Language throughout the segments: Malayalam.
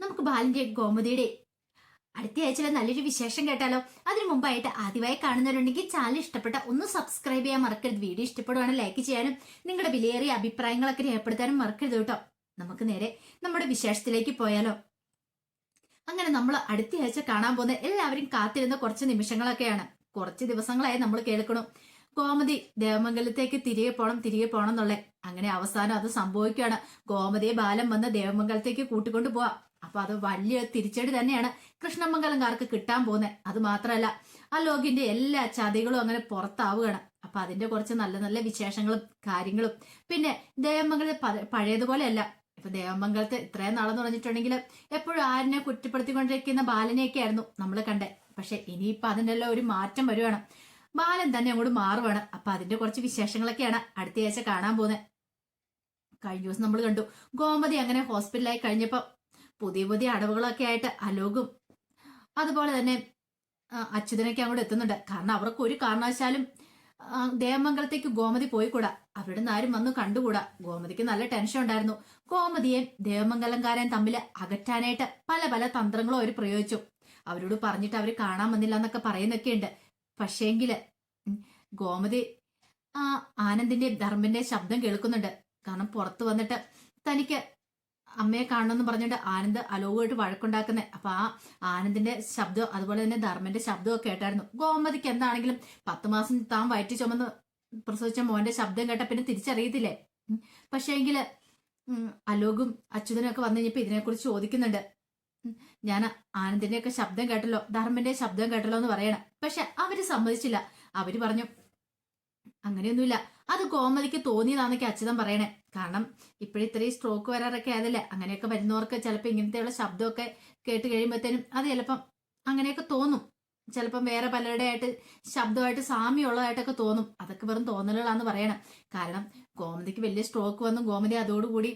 നമുക്ക് ബാലിന്റെ ഗോമതിയുടെ. അടുത്ത ആഴ്ചയിലെ നല്ലൊരു വിശേഷം കേട്ടാലോ? അതിനു മുമ്പായിട്ട് ആദ്യമായി കാണുന്നവരുണ്ടെങ്കിൽ ചാനൽ ഇഷ്ടപ്പെട്ട ഒന്ന് സബ്സ്ക്രൈബ് ചെയ്യാൻ മറക്കരുത്. വീഡിയോ ഇഷ്ടപ്പെടുവാണെങ്കിൽ ലൈക്ക് ചെയ്യാനും നിങ്ങളുടെ വിലയേറിയ അഭിപ്രായങ്ങളൊക്കെ രേഖപ്പെടുത്താനും മറക്കരുത് കേട്ടോ. നമുക്ക് നേരെ നമ്മുടെ വിശേഷത്തിലേക്ക് പോയാലോ? അങ്ങനെ നമ്മൾ അടുത്ത ആഴ്ച കാണാൻ പോകുന്ന എല്ലാവരും കാത്തിരുന്ന കുറച്ച് നിമിഷങ്ങളൊക്കെയാണ്. കുറച്ച് ദിവസങ്ങളായി നമ്മൾ കേൾക്കണം. ഗോമതി ദേവമംഗലത്തേക്ക് തിരികെ പോണം തിരികെ പോണം എന്നുള്ള അങ്ങനെ അവസാനം അത് സംഭവിക്കുകയാണ്. ഗോമതിയെ ബാലം വന്ന് ദേവമംഗലത്തേക്ക് കൂട്ടിക്കൊണ്ടു പോവാ. അപ്പൊ അത് വലിയ തിരിച്ചടി തന്നെയാണ് കൃഷ്ണമംഗലംകാർക്ക് കിട്ടാൻ പോകുന്നത് അത് മാത്രമല്ല ആ ലോകിന്റെ എല്ലാ ചതികളും അങ്ങനെ പുറത്താവുകയാണ്. അപ്പൊ അതിന്റെ കുറച്ച് നല്ല നല്ല വിശേഷങ്ങളും കാര്യങ്ങളും. പിന്നെ ദേവമംഗലത്തെ പഴയതുപോലെയല്ല. ഇപ്പൊ ദേവമംഗലത്തെ ഇത്രയും നാളെന്ന് പറഞ്ഞിട്ടുണ്ടെങ്കിൽ എപ്പോഴും ആരിനെ കുറ്റപ്പെടുത്തിക്കൊണ്ടിരിക്കുന്ന ബാലനെയൊക്കെ ആയിരുന്നു നമ്മൾ കണ്ടേ. പക്ഷെ ഇനിയിപ്പൊ അതിനെല്ലാം ഒരു മാറ്റം വരുവാണ്. ബാലൻ തന്നെ അങ്ങോട്ട് മാറുവാണ്. അപ്പൊ അതിന്റെ കുറച്ച് വിശേഷങ്ങളൊക്കെയാണ് അടുത്ത ആഴ്ച കാണാൻ പോകുന്നത് കഴിഞ്ഞ ദിവസം നമ്മൾ കണ്ടു. ഗോമതി അങ്ങനെ ഹോസ്പിറ്റലായി കഴിഞ്ഞപ്പോ പുതിയ പുതിയ അടവുകളൊക്കെ ആയിട്ട് അലോകും. അതുപോലെ തന്നെ അച്യുതനൊക്കെ അങ്ങോട്ട് എത്തുന്നുണ്ട്. കാരണം അവർക്ക് ഒരു കാരണവശാലും ദേവമംഗലത്തേക്ക് ഗോമതി പോയിക്കൂടാ. അവിടുന്ന് ആരും വന്ന് കണ്ടുകൂടാ. ഗോമതിക്ക് നല്ല ടെൻഷൻ ഉണ്ടായിരുന്നു. ഗോമതിയെ ദേവമംഗലംകാരെയും തമ്മിൽ അകറ്റാനായിട്ട് പല പല തന്ത്രങ്ങളും അവർ പ്രയോഗിച്ചു. അവരോട് പറഞ്ഞിട്ട് അവർ കാണാൻ വന്നില്ല എന്നൊക്കെ പറയുന്നൊക്കെ ഉണ്ട്. പക്ഷേങ്കിൽ ഗോമതി ആ ആനന്ദിന്റെ ധർമ്മിന്റെ ശബ്ദം കേൾക്കുന്നുണ്ട്. കാരണം പുറത്തു വന്നിട്ട് തനിക്ക് അമ്മയെ കാണണമെന്ന് പറഞ്ഞിട്ട് ആനന്ദ് അലോകമായിട്ട് വഴക്കുണ്ടാക്കുന്നത് അപ്പൊ ആ ആനന്ദിന്റെ ശബ്ദം അതുപോലെ തന്നെ ധർമ്മന്റെ ശബ്ദവും കേട്ടായിരുന്നു. ഗോമതിക്ക് എന്താണെങ്കിലും പത്ത് മാസം താൻ വയറ്റി ചുമന്ന് പ്രസവിച്ച മോന്റെ ശബ്ദം കേട്ട പിന്നെ തിരിച്ചറിയത്തില്ലേ? പക്ഷേ എങ്കിൽ അലോകും അച്യുതനും ഒക്കെ വന്നു കഴിഞ്ഞപ്പോ ഇതിനെക്കുറിച്ച് ചോദിക്കുന്നുണ്ട്. ഞാൻ ആനന്ദിന്റെ ഒക്കെ ശബ്ദം കേട്ടല്ലോ ധർമ്മന്റെ ശബ്ദം കേട്ടല്ലോ എന്ന് പറയണം. പക്ഷെ അവർ സമ്മതിച്ചില്ല. അവർ പറഞ്ഞു അങ്ങനെയൊന്നുമില്ല. അത് കോമലിക്ക് തോന്നിയതാന്നൊക്കെ അച്ഛൻ പറയണേ. കാരണം ഇപ്പോഴും ഇത്രയും സ്ട്രോക്ക് വരാറൊക്കെ ആയതല്ലേ. അങ്ങനെയൊക്കെ വരുന്നവർക്ക് ചിലപ്പോൾ ഇങ്ങനത്തെയുള്ള ശബ്ദമൊക്കെ കേട്ട് കഴിയുമ്പോഴത്തേനും അത് ചിലപ്പം അങ്ങനെയൊക്കെ തോന്നും. ചിലപ്പം വേറെ പലരുടെ ആയിട്ട് ശബ്ദമായിട്ട് സാമ്യമുള്ളതായിട്ടൊക്കെ തോന്നും. അതൊക്കെ വെറും തോന്നലുകളാന്ന് പറയണം. കാരണം ഗോമതിക്ക് വലിയ സ്ട്രോക്ക് വന്നു ഗോമതി അതോടുകൂടി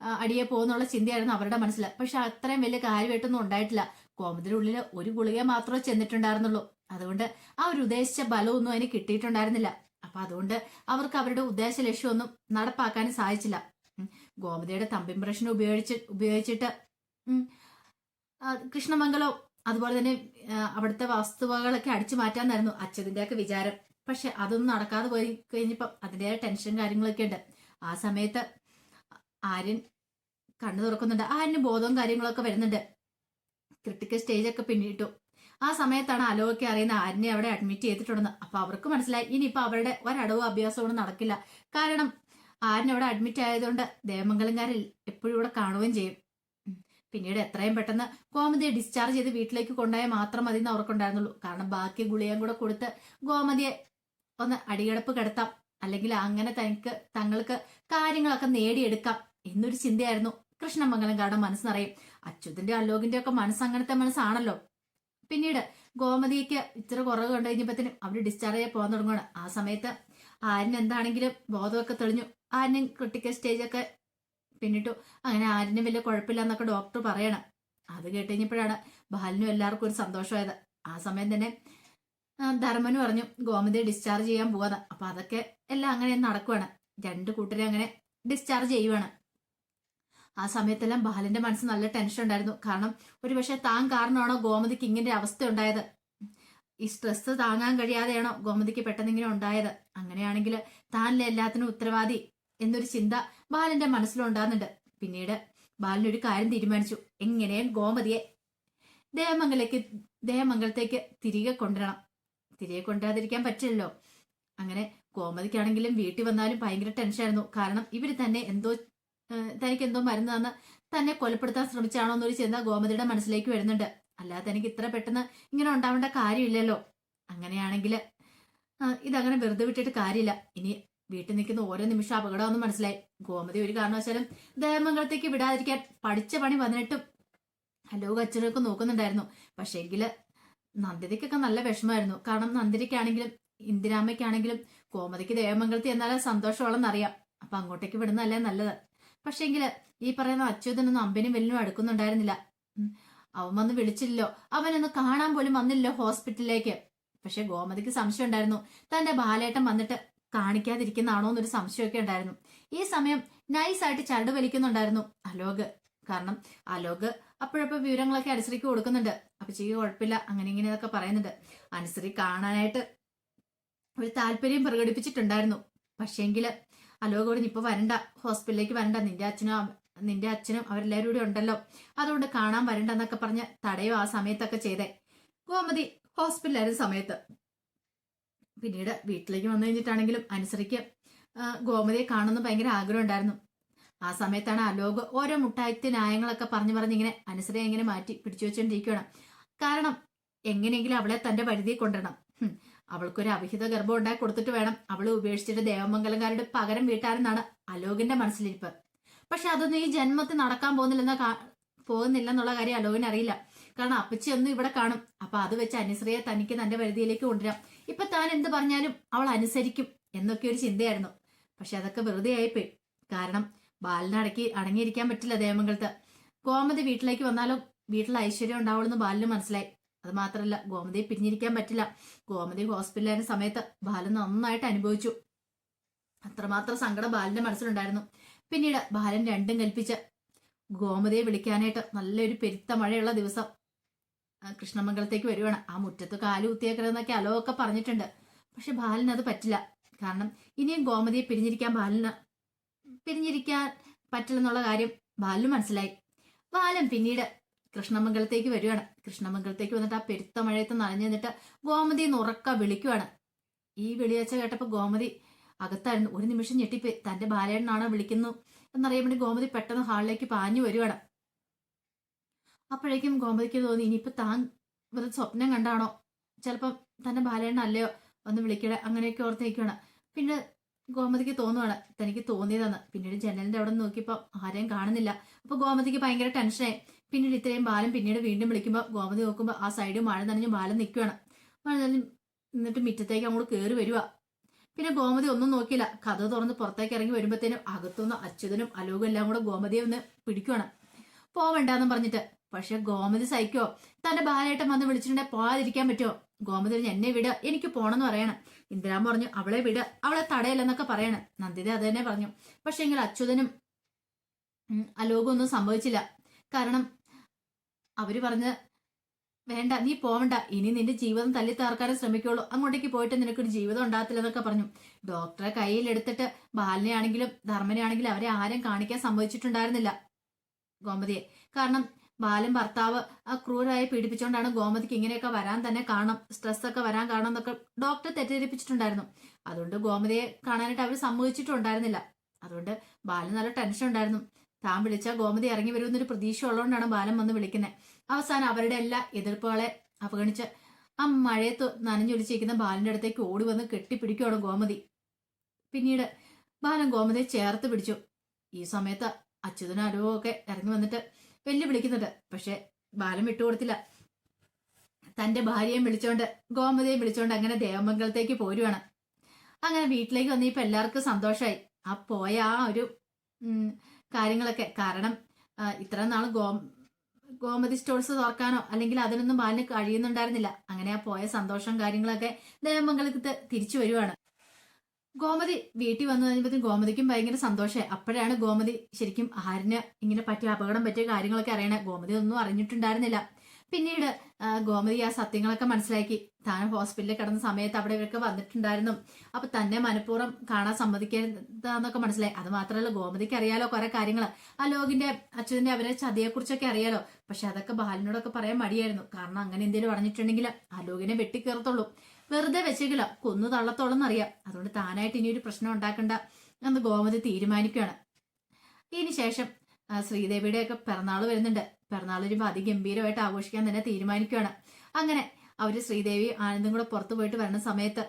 അടിയെ പോകുന്നുള്ള ചിന്തയായിരുന്നു അവരുടെ മനസ്സിൽ പക്ഷെ അത്രയും വലിയ കാര്യമായിട്ടൊന്നും ഉണ്ടായിട്ടില്ല. ഗോമതിയുടെ ഉള്ളിൽ ഒരു ഗുളിക മാത്രമേ ചെന്നിട്ടുണ്ടായിരുന്നുള്ളൂ. അതുകൊണ്ട് ആ ഒരു ഉദ്ദേശിച്ച ബലമൊന്നും അതിന് കിട്ടിയിട്ടുണ്ടായിരുന്നില്ല. അപ്പൊ അതുകൊണ്ട് അവർക്ക് അവരുടെ ഉദ്ദേശ ലക്ഷ്യമൊന്നും നടപ്പാക്കാനും സാധിച്ചില്ല. ഗോമതിയുടെ തമ്പിം പ്രശ്നം ഉപയോഗിച്ച് ഉപയോഗിച്ചിട്ട് കൃഷ്ണമംഗലോ അതുപോലെ തന്നെ അവിടുത്തെ വസ്തുവകളൊക്കെ അടിച്ചു മാറ്റാന്നായിരുന്നു അച്ഛതിന്റെ ഒക്കെ വിചാരം. പക്ഷെ അതൊന്നും നടക്കാതെ പോയി കഴിഞ്ഞപ്പം അതിന്റെ ടെൻഷൻ കാര്യങ്ങളൊക്കെ ഉണ്ട്. ആ സമയത്ത് ആര്യൻ കണ്ണു തുറക്കുന്നുണ്ട്. ആര്യന് ബോധവും കാര്യങ്ങളൊക്കെ വരുന്നുണ്ട്. ക്രിട്ടിക്കൽ സ്റ്റേജ് ഒക്കെ പിന്നിട്ടു ആ സമയത്താണ് അലോകയ്ക്ക് അറിയുന്ന ആര്യനെ അവിടെ അഡ്മിറ്റ് ചെയ്തിട്ടുണ്ടെന്ന്. അപ്പൊ അവർക്ക് മനസ്സിലായി ഇനിയിപ്പോ അവരുടെ ഒരടവും അഭ്യാസവും നടക്കില്ല. കാരണം ആര്യൻ അവിടെ അഡ്മിറ്റ് ആയതുകൊണ്ട് ദേവമംഗലംകാരിൽ എപ്പോഴും ഇവിടെ കാണുകയും ചെയ്യും. പിന്നീട് എത്രയും പെട്ടെന്ന് ഗോമതിയെ ഡിസ്ചാർജ് ചെയ്ത് വീട്ടിലേക്ക് കൊണ്ടുപോയാൽ മാത്രം മതി എന്ന് അവർക്കുണ്ടായിരുന്നുള്ളൂ. കാരണം ബാക്കി ഗുളികയും കൂടെ കൊടുത്ത് ഗോമതിയെ ഒന്ന് അടിയടപ്പ് കിടത്താം. അല്ലെങ്കിൽ അങ്ങനെ തനിക്ക് തങ്ങൾക്ക് കാര്യങ്ങളൊക്കെ നേടിയെടുക്കാം എന്നൊരു ചിന്തയായിരുന്നു. കൃഷ്ണമംഗലംകാരുടെ മനസ്സ് നിറയും. അച്യുതന്റെ അലോകിന്റെ ഒക്കെ മനസ്സ് അങ്ങനത്തെ മനസ്സാണല്ലോ. പിന്നീട് ഗോമതിക്ക് ഇത്ര കുറവ് കണ്ടു കഴിഞ്ഞപ്പോഴത്തേനും അവർ ഡിസ്ചാർജ് ചെയ്യാൻ പോകാൻ തുടങ്ങുകയാണ് ആ സമയത്ത് ആര്യന് എന്താണെങ്കിലും ബോധമൊക്കെ തെളിഞ്ഞു. ആര്യനും ക്രിട്ടിക്കൽ സ്റ്റേജൊക്കെ പിന്നിട്ടു. അങ്ങനെ ആര്യനും വലിയ കുഴപ്പമില്ല എന്നൊക്കെ ഡോക്ടർ പറയണം. അത് കേട്ട് കഴിഞ്ഞപ്പോഴാണ് ബാലിനും എല്ലാവർക്കും ഒരു സന്തോഷമായത്. ആ സമയം തന്നെ ധർമ്മന് പറഞ്ഞു ഗോമതിയെ ഡിസ്ചാർജ് ചെയ്യാൻ പോകാതെ അപ്പൊ അതൊക്കെ എല്ലാം അങ്ങനെ നടക്കുവാണ്. രണ്ട് കൂട്ടരെ അങ്ങനെ ഡിസ്ചാർജ് ചെയ്യുവാണ്. ആ സമയത്തെല്ലാം ബാലന്റെ മനസ്സ് നല്ല ടെൻഷൻ ഉണ്ടായിരുന്നു. കാരണം ഒരുപക്ഷെ താൻ കാരണമാണോ ഗോമതിക്ക് ഇങ്ങനെ അവസ്ഥ ഉണ്ടായത്? ഈ സ്ട്രെസ് താങ്ങാൻ കഴിയാതെയാണോ ഗോമതിക്ക് പെട്ടെന്ന് ഇങ്ങനെ ഉണ്ടായത്? അങ്ങനെയാണെങ്കിൽ താനല്ലേ എല്ലാത്തിനും ഉത്തരവാദി എന്നൊരു ചിന്ത ബാലന്റെ മനസ്സിലുണ്ടാകുന്നുണ്ട്. പിന്നീട് ബാലൻ ഒരു കാര്യം തീരുമാനിച്ചു. എങ്ങനെയും ഗോമതിയെ ദേവമംഗലേക്ക് ദേവമംഗലത്തേക്ക് തിരികെ കൊണ്ടുവരണം. തിരികെ കൊണ്ടുവരാതിരിക്കാൻ പറ്റില്ലല്ലോ. അങ്ങനെ ഗോമതിക്കാണെങ്കിലും വീട്ടിൽ വന്നാലും ഭയങ്കര ടെൻഷനായിരുന്നു കാരണം ഇവർ തന്നെ എന്തോ തനിക്ക് എന്തോ മരുന്ന് തന്ന് തന്നെ കൊലപ്പെടുത്താൻ ശ്രമിച്ചാണോ എന്നൊരു ചിന്ത ഗോമതിയുടെ മനസ്സിലേക്ക് വരുന്നുണ്ട്. അല്ലാതെ തനിക്ക് ഇത്ര പെട്ടെന്ന് ഇങ്ങനെ ഉണ്ടാവേണ്ട കാര്യമില്ലല്ലോ. അങ്ങനെയാണെങ്കിൽ ഇതങ്ങനെ വെറുതെ വിട്ടിട്ട് കാര്യമില്ല. ഇനി വീട്ടിൽ നിൽക്കുന്ന ഓരോ നിമിഷം അപകടമൊന്നും മനസ്സിലായി. ഗോമതി ഒരു കാരണവശാലും ദേവമംഗലത്തേക്ക് വിടാതിരിക്കാൻ പഠിച്ച പണി വന്നിട്ടും ഹലോ അച്ഛനൊക്കെ നോക്കുന്നുണ്ടായിരുന്നു. പക്ഷേ എങ്കിൽ നന്ദിതയ്ക്കൊക്കെ നല്ല വിഷമമായിരുന്നു. കാരണം നന്ദിതയ്ക്കാണെങ്കിലും ഇന്ദിരാമ്മയ്ക്കാണെങ്കിലും ഗോമതിക്ക് ദേവമംഗലത്തിൽ എന്നാലും സന്തോഷമുള്ളെന്നറിയാം. അപ്പൊ അങ്ങോട്ടേക്ക് വിടുന്നതല്ലേ നല്ലത്. പക്ഷേങ്കിൽ ഈ പറയുന്ന അച്യുതനൊന്നും അമ്പനും വെല്ലിനും അടുക്കുന്നുണ്ടായിരുന്നില്ല. അവൻ വന്ന് വിളിച്ചില്ലല്ലോ. അവനൊന്ന് കാണാൻ പോലും വന്നില്ലല്ലോ ഹോസ്പിറ്റലിലേക്ക്. പക്ഷെ ഗോമതിക്ക് സംശയം ഉണ്ടായിരുന്നു തന്റെ ബാലേട്ടൻ വന്നിട്ട് കാണിക്കാതിരിക്കുന്നതാണോ എന്നൊരു സംശയമൊക്കെ ഉണ്ടായിരുന്നു. ഈ സമയം നൈസായിട്ട് ചരട് വലിക്കുന്നുണ്ടായിരുന്നു അലോക്. കാരണം അലോക് അപ്പോഴപ്പോൾ വിവരങ്ങളൊക്കെ അനുസരിക്ക് കൊടുക്കുന്നുണ്ട്. അപ്പൊ ചെയ്യ കുഴപ്പമില്ല. അങ്ങനെ ഇങ്ങനെയൊക്കെ പറയുന്നുണ്ട്. അനുസരി കാണാനായിട്ട് ഒരു താല്പര്യം പ്രകടിപ്പിച്ചിട്ടുണ്ടായിരുന്നു. പക്ഷേങ്കിൽ അലോക് കൂടി ഇപ്പൊ വരണ്ട. ഹോസ്പിറ്റലിലേക്ക് വരണ്ട. നിന്റെ അച്ഛനും നിന്റെ അച്ഛനും അവരെല്ലാവരും കൂടെ ഉണ്ടല്ലോ. അതുകൊണ്ട് കാണാൻ വരണ്ട എന്നൊക്കെ പറഞ്ഞ് തടയോ ആ സമയത്തൊക്കെ ചെയ്തേ. ഗോമതി ഹോസ്പിറ്റലായിരുന്ന സമയത്ത്. പിന്നീട് വീട്ടിലേക്ക് വന്നു കഴിഞ്ഞിട്ടാണെങ്കിലും അനുസരിക്ക് ഗോമതിയെ കാണുന്നു ഭയങ്കര ആഗ്രഹം ഉണ്ടായിരുന്നു. ആ സമയത്താണ് അലോക് ഓരോ മുട്ടായത്തി ന്യായങ്ങളൊക്കെ പറഞ്ഞു പറഞ്ഞ് ഇങ്ങനെ അനുസരിയെ ഇങ്ങനെ മാറ്റി പിടിച്ചു വെച്ചോണ്ടിരിക്കുകയാണ് കാരണം എങ്ങനെയെങ്കിലും അവളെ തന്റെ പരിധിയിൽ കൊണ്ടുവരണം. അവൾക്കൊരു അവിഹിത ഗർഭം ഉണ്ടാക്കി കൊടുത്തിട്ട് വേണം. അവളെ ഉപേക്ഷിച്ചിട്ട് ദേവമംഗലംകാരുടെ പകരം വീട്ടാരെന്നാണ് അലോകിന്റെ മനസ്സിലിരിപ്പ്. പക്ഷെ അതൊന്നും ഈ ജന്മത്തിൽ നടക്കാൻ പോകുന്നില്ലെന്ന പോകുന്നില്ല പോകുന്നില്ലെന്നുള്ള കാര്യം അലോകിന് അറിയില്ല. കാരണം അപ്പച്ചി ഒന്നും ഇവിടെ കാണും. അപ്പൊ അത് വെച്ച് അനുശ്രീയെ തനിക്ക് തന്റെ പരിധിയിലേക്ക് കൊണ്ടുവരാം. ഇപ്പൊ താൻ എന്ത് പറഞ്ഞാലും അവൾ അനുസരിക്കും എന്നൊക്കെ ഒരു ചിന്തയായിരുന്നു. പക്ഷെ അതൊക്കെ വെറുതെ ആയിപ്പോയി. കാരണം ബാലിനടക്കി അടങ്ങിയിരിക്കാൻ പറ്റില്ല ദേവമംഗലത്ത്. കോമതി വീട്ടിലേക്ക് വന്നാലും വീട്ടിൽ ഐശ്വര്യം ഉണ്ടാവുള്ളൂ എന്ന് ബാലിന് മനസ്സിലായി. അത് മാത്രമല്ല ഗോമതിയെ പിരിഞ്ഞിരിക്കാൻ പറ്റില്ല. ഗോമതി ഹോസ്പിറ്റലായ സമയത്ത് ബാലൻ നന്നായിട്ട് അനുഭവിച്ചു. അത്രമാത്രം സങ്കടം ബാലന്റെ മനസ്സിലുണ്ടായിരുന്നു. പിന്നീട് ബാലൻ രണ്ടും കൽപ്പിച്ച് ഗോമതിയെ വിളിക്കാനായിട്ട് നല്ലൊരു പെരുത്ത മഴയുള്ള ദിവസം കൃഷ്ണമംഗലത്തേക്ക് വരുവാണ്. ആ മുറ്റത്ത് കാൽ കുത്തിയേക്കരുതെന്നൊക്കെ അലോക്കെ പറഞ്ഞിട്ടുണ്ട്. പക്ഷെ ബാലന് അത് പറ്റില്ല. കാരണം ഇനിയും ഗോമതിയെ പിരിഞ്ഞിരിക്കാൻ ബാലന് പിരിഞ്ഞിരിക്കാൻ പറ്റില്ലെന്നുള്ള കാര്യം ബാലന് മനസ്സിലായി. ബാലൻ പിന്നീട് കൃഷ്ണമംഗലത്തേക്ക് വരികയാണ് കൃഷ്ണമംഗലത്തേക്ക് വന്നിട്ട് ആ പെരുത്ത മഴയത്ത് നനഞ്ഞു ഗോമതി ഉറക്ക വിളിക്കുവാണ്. ഈ വിളിയച്ച കേട്ടപ്പോൾ ഗോമതി അകത്തായിരുന്നു. ഒരു നിമിഷം ഞെട്ടിപ്പോയി. തന്റെ ബാലേട്ടനാണോ വിളിക്കുന്നു? എന്നറിയാൻ വേണ്ടി ഗോമതി പെട്ടെന്ന് ഹാളിലേക്ക് പാഞ്ഞു വരുവാണ്. അപ്പോഴേക്കും ഗോമതിക്ക് തോന്നി ഇനിയിപ്പോ താൻ വെറുതെ സ്വപ്നം കണ്ടാണോ? ചിലപ്പം തന്റെ അല്ലയോ ഒന്ന് വിളിക്കണേ. അങ്ങനെയൊക്കെ ഓർത്ത് നിൽക്കുകയാണ് പിന്നെ ഗോമതിക്ക് തോന്നുവാണ് തനിക്ക് തോന്നിയതാണ് പിന്നീട് ജനലിന്റെ അവിടെ നോക്കിയപ്പോൾ ആരെയും കാണുന്നില്ല. അപ്പൊ ഗോമതിക്ക് ഭയങ്കര ടെൻഷനായി പിന്നീട് ഇത്രയും ബാലം പിന്നീട് വീണ്ടും വിളിക്കുമ്പോൾ ഗോമതി നോക്കുമ്പോൾ ആ സൈഡ് മഴ നനഞ്ഞ് ബാലം നിൽക്കുകയാണ് മഴ നനഞ്ഞ് എന്നിട്ട് മിറ്റത്തേക്ക് അങ്ങോട്ട് കയറി വരിക പിന്നെ ഗോമതി ഒന്നും നോക്കിയില്ല. കഥ തുറന്ന് പുറത്തേക്ക് ഇറങ്ങി വരുമ്പോഴത്തേനും അകത്തുനിന്ന് അച്യുതനും അലോകും എല്ലാം കൂടെ ഗോമതിയെ ഒന്ന് പിടിക്കുവാണ്. പോവണ്ടെന്നും പറഞ്ഞിട്ട്. പക്ഷെ ഗോമതി സഹിക്കോ? തന്റെ ബാലേട്ടൻ വന്ന് വിളിച്ചിട്ടുണ്ടെങ്കിൽ പോകാതിരിക്കാൻ പറ്റുമോ ഗോമതി എന്നെ വിട. എനിക്ക് പോണെന്ന് പറയണം. ഇന്ദിരാൻ പറഞ്ഞു അവളെ വിട. അവളെ തടയില്ലെന്നൊക്കെ പറയണം. നന്ദിത അത് തന്നെ പറഞ്ഞു. പക്ഷെ എങ്കിൽ അച്യുതനും അലോകും ഒന്നും സംഭവിച്ചില്ല. കാരണം അവർ പറഞ്ഞ് വേണ്ട നീ പോവണ്ട. ഇനി നിന്റെ ജീവിതം തല്ലി താർക്കാനേ ശ്രമിക്കുള്ളൂ. അങ്ങോട്ടേക്ക് പോയിട്ട് നിനക്കൊരു ജീവിതം ഉണ്ടാകത്തില്ല എന്നൊക്കെ പറഞ്ഞു. ഡോക്ടറെ കയ്യിലെടുത്തിട്ട് ബാലിനെ ആണെങ്കിലും ധർമ്മനെ ആണെങ്കിലും അവരെ ആരും കാണിക്കാൻ സംഭവിച്ചിട്ടുണ്ടായിരുന്നില്ല ഗോമതിയെ. കാരണം ബാലൻ ഭർത്താവ് ആ ക്രൂരായി പീഡിപ്പിച്ചുകൊണ്ടാണ് ഗോമതിക്ക് ഇങ്ങനെയൊക്കെ വരാൻ തന്നെ കാണും സ്ട്രെസ് ഒക്കെ വരാൻ കാണും എന്നൊക്കെ ഡോക്ടർ തെറ്റിദ്ധരിപ്പിച്ചിട്ടുണ്ടായിരുന്നു. അതുകൊണ്ട് ഗോമതിയെ കാണാനായിട്ട് അവർ സമ്മതിച്ചിട്ടുണ്ടായിരുന്നില്ല. അതുകൊണ്ട് ബാലൻ നല്ല ടെൻഷൻ ഉണ്ടായിരുന്നു താൻ വിളിച്ച ഗോമതി ഇറങ്ങി വരുമെന്നൊരു പ്രതീക്ഷ ഉള്ളതുകൊണ്ടാണ് ബാലൻ വന്ന് വിളിക്കുന്നത് അവസാനം അവരുടെ എല്ലാ എതിർപ്പുകളെ അവഗണിച്ച് ആ മഴയത്ത് നനഞ്ഞൊലിച്ചിരിക്കുന്ന ബാലിന്റെ അടുത്തേക്ക് ഓടി വന്ന് കെട്ടിപ്പിടിക്കുകയാണ് ഗോമതി. പിന്നീട് ബാലൻ ഗോമതിയെ ചേർത്ത് പിടിച്ചു. ഈ സമയത്ത് അച്യുതനും അരുവും ഒക്കെ ഇറങ്ങി വന്നിട്ട് വെല്ലുവിളിക്കുന്നുണ്ട് പക്ഷെ ബാലൻ വിട്ടുകൊടുത്തില്ല തന്റെ ഭാര്യയെ വിളിച്ചോണ്ട് ഗോമതിയെ വിളിച്ചോണ്ട് അങ്ങനെ ദേവമംഗലത്തേക്ക് പോരുവാണ്. അങ്ങനെ വീട്ടിലേക്ക് വന്നിപ്പോ എല്ലാവർക്കും സന്തോഷമായി ആ പോയ ആ ഒരു കാര്യങ്ങളൊക്കെ. കാരണം ഇത്ര നാൾ ഗോ ഗോമതി സ്റ്റോഴ്സ് തുറക്കാനോ അല്ലെങ്കിൽ അതിനൊന്നും ബാലിന് കഴിയുന്നുണ്ടായിരുന്നില്ല. അങ്ങനെ ആ പോയ സന്തോഷം കാര്യങ്ങളൊക്കെ ദേവമംഗലത്ത് തിരിച്ചു വരുവാണ്. ഗോമതി വീട്ടിൽ വന്നു കഴിഞ്ഞപ്പോഴത്തേക്കും ഗോമതിക്കും ഭയങ്കര സന്തോഷമായി. അപ്പോഴാണ് ഗോമതി ശരിക്കും ആരിന് ഇങ്ങനെ പറ്റിയ അപകടം പറ്റിയ കാര്യങ്ങളൊക്കെ അറിയണേ. ഗോമതി ഒന്നും അറിഞ്ഞിട്ടുണ്ടായിരുന്നില്ല. പിന്നീട് ഗോമതി ആ സത്യങ്ങളൊക്കെ മനസ്സിലാക്കി. താൻ ഹോസ്പിറ്റലിൽ കിടന്ന സമയത്ത് അവിടെ ഇവരൊക്കെ വന്നിട്ടുണ്ടായിരുന്നു. അപ്പൊ തന്നെ മനഃപൂർവം കാണാൻ സമ്മതിക്കരുതെന്നൊക്കെ മനസ്സിലായി. അത് മാത്രമല്ല ഗോമതിക്ക് അറിയാലോ കുറെ കാര്യങ്ങൾ ആ ലോകിന്റെ അച്ഛന്റെ അവരെ ചതിയെക്കുറിച്ചൊക്കെ അറിയാലോ. പക്ഷെ അതൊക്കെ ബാലിനോടൊക്കെ പറയാൻ മടിയായിരുന്നു. കാരണം അങ്ങനെ എന്തെങ്കിലും പറഞ്ഞിട്ടുണ്ടെങ്കിൽ ലോകിനെ വെട്ടിക്കേറത്തുള്ളൂ വെറുതെ വെച്ചേക്കില്ല. കൊന്നു തള്ളത്തോളം എന്നറിയാം. അതുകൊണ്ട് താനായിട്ട് ഇനി ഒരു പ്രശ്നം ഉണ്ടാക്കണ്ട എന്ന് ഗോമതി തീരുമാനിക്കുകയാണ്. ഇതിനുശേഷം ആ, ശ്രീദേവിയുടെ ഒക്കെ പിറന്നാൾ വരുന്നുണ്ട്. പിറന്നാൾ വരുമ്പോൾ അതിഗംഭീരമായിട്ട് ആഘോഷിക്കാൻ തന്നെ തീരുമാനിക്കുകയാണ്. അങ്ങനെ അവർ ശ്രീദേവി ആനന്ദും കൂടെ പുറത്തു പോയിട്ട് വരുന്ന സമയത്ത്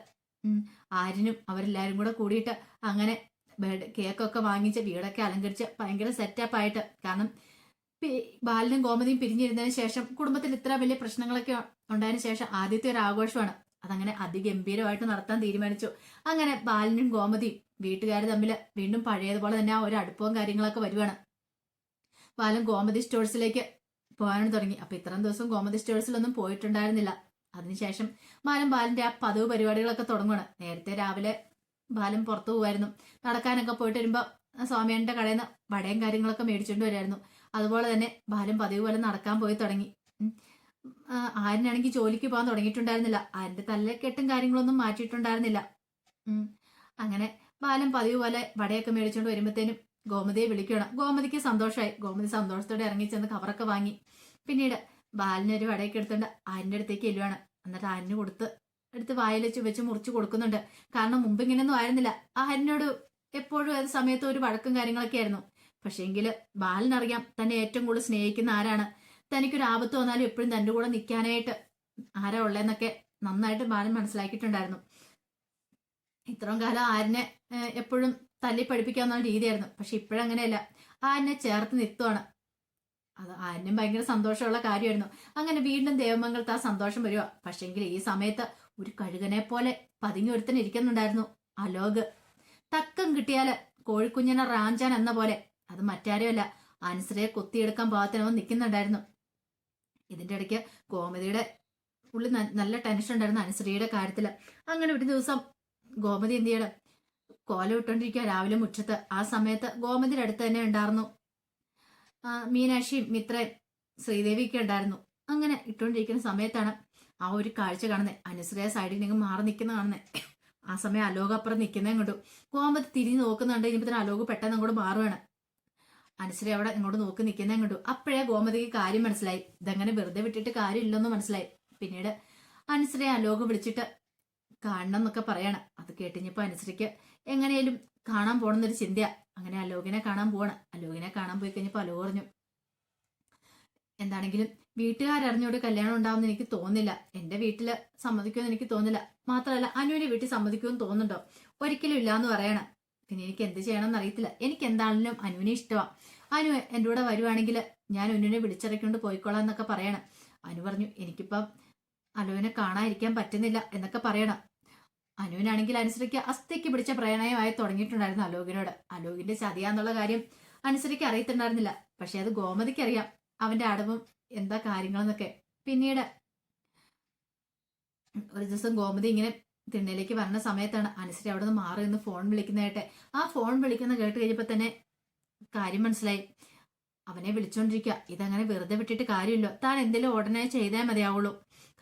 ആരിനും അവരെല്ലാരും കൂടെ കൂടിയിട്ട് അങ്ങനെ കേക്കൊക്കെ വാങ്ങിച്ച് വീടൊക്കെ അലങ്കരിച്ച് ഭയങ്കര സെറ്റപ്പ് ആയിട്ട് കാരണം ബാലനും ഗോമതിയും പിരിഞ്ഞിരുന്നതിന് ശേഷം കുടുംബത്തിൽ ഇത്ര വലിയ പ്രശ്നങ്ങളൊക്കെ ഉണ്ടായതിനു ശേഷം ആദ്യത്തെ ഒരു ആഘോഷമാണ്. അതങ്ങനെ അതിഗംഭീരമായിട്ട് നടത്താൻ തീരുമാനിച്ചു. അങ്ങനെ ബാലനും ഗോമതിയും വീട്ടുകാർ തമ്മിൽ വീണ്ടും പഴയതുപോലെ തന്നെ ആ ഒരു അടുപ്പവും കാര്യങ്ങളൊക്കെ വരുവാണ്. ബാലൻ ഗോമതി സ്റ്റോഴ്സിലേക്ക് പോകാനും തുടങ്ങി. അപ്പൊ ഇത്രയും ദിവസം ഗോമതി സ്റ്റോഴ്സിലൊന്നും പോയിട്ടുണ്ടായിരുന്നില്ല. അതിനുശേഷം ബാലൻ ബാലന്റെ ആ പതിവ് പരിപാടികളൊക്കെ തുടങ്ങുകയാണ് നേരത്തെ രാവിലെ ബാലൻ പുറത്തു പോകുമായിരുന്നു നടക്കാനൊക്കെ പോയിട്ട് വരുമ്പോ ആ കടയിൽ നിന്ന് വടയും കാര്യങ്ങളൊക്കെ മേടിച്ചുകൊണ്ട് വരുമായിരുന്നു അതുപോലെ തന്നെ ബാലൻ പതിവ് പോലെ നടക്കാൻ പോയി തുടങ്ങി. ആരിനാണെങ്കിൽ ജോലിക്ക് പോകാൻ തുടങ്ങിയിട്ടുണ്ടായിരുന്നില്ല. ആര്യന്റെ തലക്കെട്ടും കാര്യങ്ങളൊന്നും മാറ്റിയിട്ടുണ്ടായിരുന്നില്ല. അങ്ങനെ ബാലൻ പതിവ് പോലെ വടയൊക്കെ മേടിച്ചുകൊണ്ട് വരുമ്പോഴത്തേനും ഗോമതിയെ വിളിക്കണം ഗോമതിക്ക് സന്തോഷമായി ഗോമതി സന്തോഷത്തോടെ ഇറങ്ങി ചെന്ന് കവറൊക്കെ വാങ്ങി. പിന്നീട് ബാലിനൊരു വടയൊക്കെ എടുത്തുകൊണ്ട് ആരിന്റെ അടുത്തേക്ക് എല്ലുവാണ് എന്നിട്ട് ആരിന് കൊടുത്ത് എടുത്ത് വായിൽ വെച്ച് വെച്ച് മുറിച്ച് കൊടുക്കുന്നുണ്ട്. കാരണം മുമ്പ് ഇങ്ങനെയൊന്നും ആയിരുന്നില്ല. ആരിനോട് എപ്പോഴും ഏത് സമയത്ത് ഒരു വഴക്കും കാര്യങ്ങളൊക്കെ ആയിരുന്നു. പക്ഷേങ്കിൽ ബാലിനറിയാം തന്നെ ഏറ്റവും കൂടുതൽ സ്നേഹിക്കുന്ന ആരാണ്. തനിക്കൊരു ആപത്ത് വന്നാലും എപ്പോഴും തന്റെ കൂടെ നിൽക്കാനായിട്ട് ആരാ ഉള്ളതെന്നൊക്കെ നന്നായിട്ട് ബാലൻ മനസ്സിലാക്കിയിട്ടുണ്ടായിരുന്നു. ഇത്രയും കാലം ആരിനെ എപ്പോഴും തല്ലി പഠിപ്പിക്കാവുന്ന രീതിയായിരുന്നു. പക്ഷെ ഇപ്പോഴങ്ങനെയല്ല. ആരിനെ ചേർത്ത് നിർത്തുവാണ്. അത് ആനും ഭയങ്കര സന്തോഷമുള്ള കാര്യമായിരുന്നു. അങ്ങനെ വീണ്ടും ദേവമംഗലത്ത് ആ സന്തോഷം വരിക പക്ഷെങ്കിൽ ഈ സമയത്ത് ഒരു കഴുകനെ പോലെ പതുങ്ങി ഒരുത്തൻ ഇരിക്കുന്നുണ്ടായിരുന്നു. അലോക് തക്കം കിട്ടിയാൽ കോഴിക്കുഞ്ഞിനെ റാഞ്ചാൻ എന്ന പോലെ. അത് മറ്റാരുമല്ല. അനുസരയെ കൊത്തിയെടുക്കാൻ പാകത്തിനോ നിൽക്കുന്നുണ്ടായിരുന്നു ഇതിന്റെ ഇടയ്ക്ക് ഗോമതിയുടെ ഉള്ളിൽ നല്ല ടെൻഷൻ ഉണ്ടായിരുന്നു അനുസരിയുടെ കാര്യത്തിൽ. അങ്ങനെ ഒരു ദിവസം ഗോമതി എന്ത് ചെയ്യണം? കോല വിട്ടോണ്ടിരിക്കുക രാവിലെ മുറ്റത്ത്. ആ സമയത്ത് ഗോമതിയുടെ അടുത്ത് തന്നെ ഉണ്ടായിരുന്നു. മീനാക്ഷിയും മിത്രയും ശ്രീദേവിയൊക്കെ ഉണ്ടായിരുന്നു. അങ്ങനെ ഇട്ടുകൊണ്ടിരിക്കുന്ന സമയത്താണ് ആ ഒരു കാഴ്ച കാണുന്നത് അനുശ്രയ സൈഡിൽ നിങ്ങൾ മാറി നിൽക്കുന്ന കാണുന്നത് ആ സമയം അലോക അപ്പുറം നിൽക്കുന്നേ കണ്ടു. ഗോമതി തിരിഞ്ഞ് നോക്കുന്നുണ്ട്. ഇനിയിപ്പത്തിന് അലോക് പെട്ടെന്ന് അങ്ങോട്ട് മാറുകയാണ് അനുശ്രയ അവിടെ ഇങ്ങോട്ട് നോക്കി നിൽക്കുന്നേ കണ്ടു. അപ്പോഴേ ഗോമതിക്ക് കാര്യം മനസ്സിലായി. ഇതങ്ങനെ വെറുതെ വിട്ടിട്ട് കാര്യമില്ലെന്ന് മനസ്സിലായി. പിന്നീട് അനുശ്രയ അലോക് വിളിച്ചിട്ട് കാണണം എന്നൊക്കെ പറയണം. അത് കേട്ടിഞ്ഞപ്പോ അനുശ്രയ്ക്ക് എങ്ങനെയും കാണാൻ പോണെന്നൊരു ചിന്തയാ അങ്ങനെ അലോകിനെ കാണാൻ പോവാണ്. അലോകിനെ കാണാൻ പോയി കഴിഞ്ഞപ്പോ അലോക് പറഞ്ഞു എന്താണെങ്കിലും വീട്ടുകാരറിഞ്ഞോട് കല്യാണം ഉണ്ടാവുമെന്ന് എനിക്ക് തോന്നില്ല എന്റെ വീട്ടിൽ സമ്മതിക്കുമെന്ന് എനിക്ക് തോന്നില്ല മാത്രമല്ല അനുവിന്റെ വീട്ടിൽ സമ്മതിക്കുമെന്ന് തോന്നുന്നുണ്ടോ? ഒരിക്കലും ഇല്ല എന്ന് പറയണം. പിന്നെ എനിക്ക് എന്ത് ചെയ്യണമെന്ന് അറിയത്തില്ല. എനിക്ക് എന്താണെങ്കിലും അനുവിനെ ഇഷ്ടമാണ് അനു എന്റെ കൂടെ വരുവാണെങ്കിൽ ഞാൻ അനുവിനെ വിളിച്ചിറക്കൊണ്ട് പോയിക്കോളാം എന്നൊക്കെ പറയണം. അനു പറഞ്ഞു എനിക്കിപ്പം അനുവിനെ കാണാതിരിക്കാൻ പറ്റുന്നില്ല എന്നൊക്കെ പറയണം. അനുവിനാണെങ്കിൽ അനുസരിക്ക് അസ്ഥയ്ക്ക് പിടിച്ച പ്രണയമായി തുടങ്ങിയിട്ടുണ്ടായിരുന്നു അലോകിനോട്. അലോകിന്റെ ചതിയാന്നുള്ള കാര്യം അനുസരിക്ക് അറിയത്തുണ്ടായിരുന്നില്ല. പക്ഷെ അത് ഗോമതിക്ക് അറിയാം അവന്റെ അടവും എന്താ കാര്യങ്ങളെന്നൊക്കെ. പിന്നീട് ഒരു ദിവസം ഗോമതി ഇങ്ങനെ തിണ്ണയിലേക്ക് വരുന്ന സമയത്താണ് അനുസരി അവിടെ നിന്ന് മാറി നിന്ന് ഫോൺ വിളിക്കുന്നതായിട്ട് ആ ഫോൺ വിളിക്കുന്ന കേട്ട് കഴിഞ്ഞപ്പോൾ തന്നെ കാര്യം മനസ്സിലായി. അവനെ വിളിച്ചോണ്ടിരിക്കുക ഇതങ്ങനെ വെറുതെ വിട്ടിട്ട് കാര്യമില്ലോ. താൻ എന്തെങ്കിലും ഉടനെ ചെയ്താൽ മതിയാവുള്ളൂ.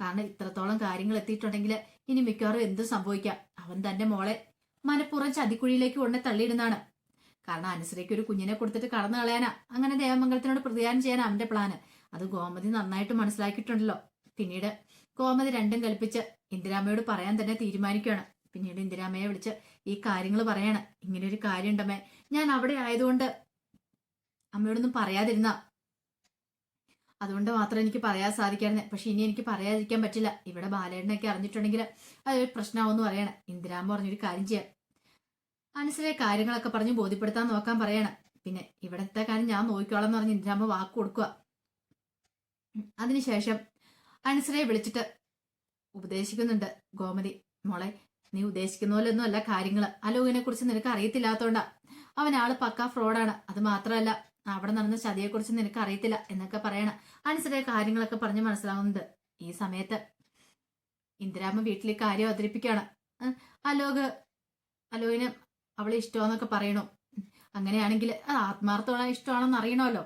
കാരണം ഇത്രത്തോളം കാര്യങ്ങൾ എത്തിയിട്ടുണ്ടെങ്കിൽ ഇനി മിക്കവാറും എന്ത് സംഭവിക്കാം? അവൻ തന്റെ മോളെ മനപ്പുറം ചതിക്കുഴിയിലേക്ക് ഉടനെ തള്ളിയിടുന്നതാണ്. കാരണം അനുസരിക്ക് ഒരു കുഞ്ഞിനെ കൊടുത്തിട്ട് കടന്നു കളയാനാ. അങ്ങനെ ദേവമംഗലത്തിനോട് പ്രതികാരം ചെയ്യാൻ അവന്റെ പ്ലാന്. അത് ഗോമതി നന്നായിട്ട് മനസ്സിലാക്കിയിട്ടുണ്ടല്ലോ. പിന്നീട് ഗോമതി രണ്ടും കൽപ്പിച്ച് ഇന്ദിരാമ്മയോട് പറയാൻ തന്നെ തീരുമാനിക്കുകയാണ്. പിന്നീട് ഇന്ദിരാമ്മയെ വിളിച്ച് ഈ കാര്യങ്ങൾ പറയാണ്. ഇങ്ങനെ ഒരു കാര്യം ഉണ്ടമ്മേ ഞാൻ അവിടെ ആയതുകൊണ്ട് അമ്മയോടൊന്നും പറയാതിരുന്ന. അതുകൊണ്ട് മാത്രം എനിക്ക് പറയാൻ സാധിക്കായിരുന്നു. പക്ഷെ ഇനി എനിക്ക് പറയാതിരിക്കാൻ പറ്റില്ല. ഇവിടെ ബാലേട്ടനൊക്കെ അറിഞ്ഞിട്ടുണ്ടെങ്കിൽ അതൊരു പ്രശ്നമാവെന്ന് പറയണം. ഇന്ദിരാമ്മ പറഞ്ഞൊരു കാര്യം ചെയ്യാം. മനസ്സിലെ കാര്യങ്ങളൊക്കെ പറഞ്ഞ് ബോധ്യപ്പെടുത്താൻ നോക്കാൻ പറയണം. പിന്നെ ഇവിടത്തെ കാര്യം ഞാൻ നോക്കിക്കോളാം എന്ന് പറഞ്ഞ് ഇന്ദിരാമ്മ വാക്ക് കൊടുക്കുക. അതിനുശേഷം അനുസരയെ വിളിച്ചിട്ട് ഉപദേശിക്കുന്നുണ്ട്. ഗോമതി മോളെ നീ ഉദ്ദേശിക്കുന്ന പോലൊന്നും അല്ല കാര്യങ്ങൾ അലോകിനെ കുറിച്ച് നിനക്ക് അറിയത്തില്ലാത്തോണ്ടാ. അവൻ ആൾ പക്കാ ഫ്രോഡാണ്. അത് മാത്രമല്ല അവിടെ നടന്ന ചതിയെക്കുറിച്ച് നിനക്ക് അറിയത്തില്ല എന്നൊക്കെ പറയണ. അനുസരിച്ച കാര്യങ്ങളൊക്കെ പറഞ്ഞ് മനസ്സിലാവുന്നത്. ഈ സമയത്ത് ഇന്ദിരാമ്മ വീട്ടിൽ കാര്യം അവതരിപ്പിക്കുകയാണ്. അലോക് അലോകിന് അവളെ ഇഷ്ടമാന്നൊക്കെ പറയണു. അങ്ങനെയാണെങ്കിൽ അത് ആത്മാർത്ഥമുള്ള ഇഷ്ടമാണെന്ന് അറിയണമല്ലോ.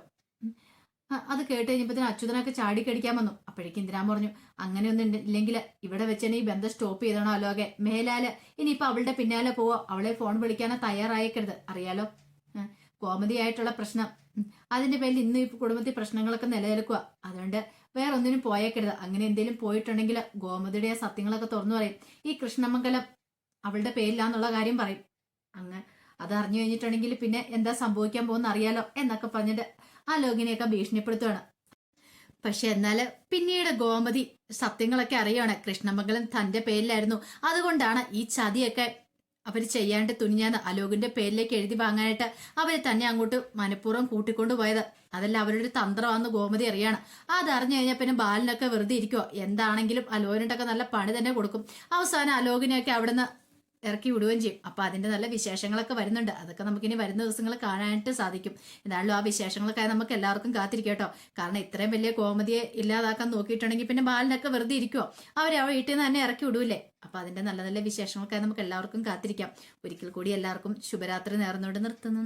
അത് കേട്ട് കഴിഞ്ഞപ്പോഴത്തേന് അച്യുതനൊക്കെ ചാടിക്കടിക്കാൻ വന്നു. അപ്പോഴേക്കും ഇന്ദിരാമ്മ പറഞ്ഞു അങ്ങനെയൊന്നും ഇല്ലെങ്കിൽ ഇവിടെ വെച്ചാണ് ഈ ബന്ധം സ്റ്റോപ്പ് ചെയ്തോണോ അലോകെ? മേലാൽ ഇനിയിപ്പോ അവളുടെ പിന്നാലെ പോവോ. അവളെ ഫോൺ വിളിക്കാനോ തയ്യാറായേക്കരുത്. അറിയാലോ? ഉം, കോമതിയായിട്ടുള്ള പ്രശ്നം. അതിന്റെ പേരിൽ ഇന്ന് ഈ കുടുംബത്തിൽ പ്രശ്നങ്ങളൊക്കെ നിലനിൽക്കുക അതുകൊണ്ട് വേറെ ഒന്നിനും പോയേക്കരുത്. അങ്ങനെ എന്തെങ്കിലും പോയിട്ടുണ്ടെങ്കിൽ ഗോമതിയുടെ സത്യങ്ങളൊക്കെ തുറന്നു പറയും. ഈ കൃഷ്ണമംഗലം അവളുടെ പേരിലാന്നുള്ള കാര്യം പറയും. അങ്ങ് അത് അറിഞ്ഞു കഴിഞ്ഞിട്ടുണ്ടെങ്കിൽ പിന്നെ എന്താ സംഭവിക്കാൻ പോകുന്ന അറിയാലോ എന്നൊക്കെ പറഞ്ഞിട്ട് ആ ലോകിനെയൊക്കെ ഭീഷണിപ്പെടുത്തുകയാണ് പക്ഷെ എന്നാൽ പിന്നീട് ഗോമതി സത്യങ്ങളൊക്കെ അറിയാണ് കൃഷ്ണമംഗലം തന്റെ പേരിലായിരുന്നു. അതുകൊണ്ടാണ് ഈ ചതിയൊക്കെ അവർ ചെയ്യാണ്ട് തുനിഞ്ഞാന്ന് അലോകിന്റെ പേരിലേക്ക് എഴുതി വാങ്ങാനായിട്ട് അവരെ തന്നെ അങ്ങോട്ട് മനഃപൂർവം കൂട്ടിക്കൊണ്ടു പോയത്. അതല്ല അവരുടെ ഒരു തന്ത്രമാണെന്ന് ഗോമതി അറിയാണ്. അത് അറിഞ്ഞു കഴിഞ്ഞാൽ പിന്നെ ബാലിനൊക്കെ വെറുതെ ഇരിക്കുവോ. എന്താണെങ്കിലും അലോകിനോടൊക്കെ നല്ല പണി തന്നെ കൊടുക്കും. അവസാനം അലോകിനെയൊക്കെ അവിടുന്ന് ഇറക്കി വിടുകയും ചെയ്യും. അപ്പൊ അതിന്റെ നല്ല വിശേഷങ്ങളൊക്കെ വരുന്നുണ്ട്. അതൊക്കെ നമുക്കിനി വരുന്ന ദിവസങ്ങൾ കാണാനായിട്ട് സാധിക്കും. എന്തായാലും ആ വിശേഷങ്ങളൊക്കെ നമുക്ക് എല്ലാവർക്കും കാത്തിരിക്കട്ടോ കാരണം ഇത്രയും വലിയ കോമതിയെ ഇല്ലാതാക്കാൻ നോക്കിയിട്ടുണ്ടെങ്കിൽ പിന്നെ ബാലനൊക്കെ വെറുതെ ഇരിക്കുമോ അവർ ആ വീട്ടിൽ നിന്ന് തന്നെ ഇറക്കി വിടൂലേ അപ്പൊ അതിന്റെ നല്ല നല്ല വിശേഷങ്ങളൊക്കെ നമുക്ക് എല്ലാവർക്കും കാത്തിരിക്കാം. ഒരിക്കൽ കൂടി എല്ലാവർക്കും ശുഭരാത്രി നേർന്നുകൊണ്ട് നിർത്തുന്നു.